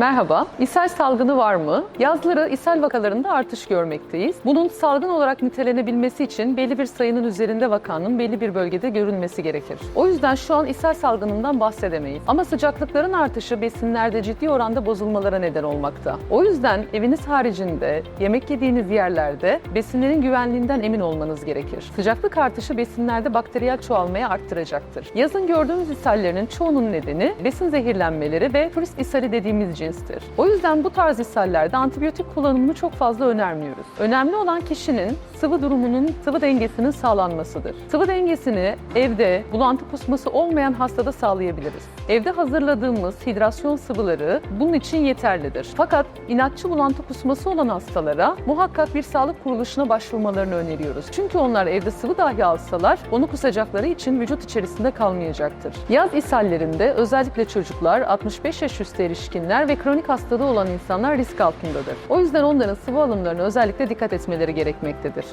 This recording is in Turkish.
Merhaba, ishal salgını var mı? Yazları ishal vakalarında artış görmekteyiz. Bunun salgın olarak nitelenebilmesi için belli bir sayının üzerinde vakanın belli bir bölgede görülmesi gerekir. O yüzden şu an ishal salgınından bahsedemeyiz. Ama sıcaklıkların artışı besinlerde ciddi oranda bozulmalara neden olmakta. O yüzden eviniz haricinde, yemek yediğiniz yerlerde besinlerin güvenliğinden emin olmanız gerekir. Sıcaklık artışı besinlerde bakteriyel çoğalmayı arttıracaktır. Yazın gördüğümüz ishallerin çoğunun nedeni besin zehirlenmeleri ve turist ishali dediğimiz cinstir. O yüzden bu tarz ishallerde antibiyotik kullanımını çok fazla önermiyoruz. Önemli olan kişinin sıvı durumunun, sıvı dengesinin sağlanmasıdır. Sıvı dengesini evde bulantı kusması olmayan hastada sağlayabiliriz. Evde hazırladığımız hidrasyon sıvıları bunun için yeterlidir. Fakat inatçı bulantı kusması olan hastalara muhakkak bir sağlık kuruluşuna başvurmalarını öneriyoruz. Çünkü onlar evde sıvı dahi alsalar onu kusacakları için vücut içerisinde kalmayacaktır. Yaz ishallerinde özellikle çocuklar, 65 yaş üstü erişkinler kronik hastalığı olan insanlar risk altındadır. O yüzden onların sıvı alımlarına özellikle dikkat etmeleri gerekmektedir.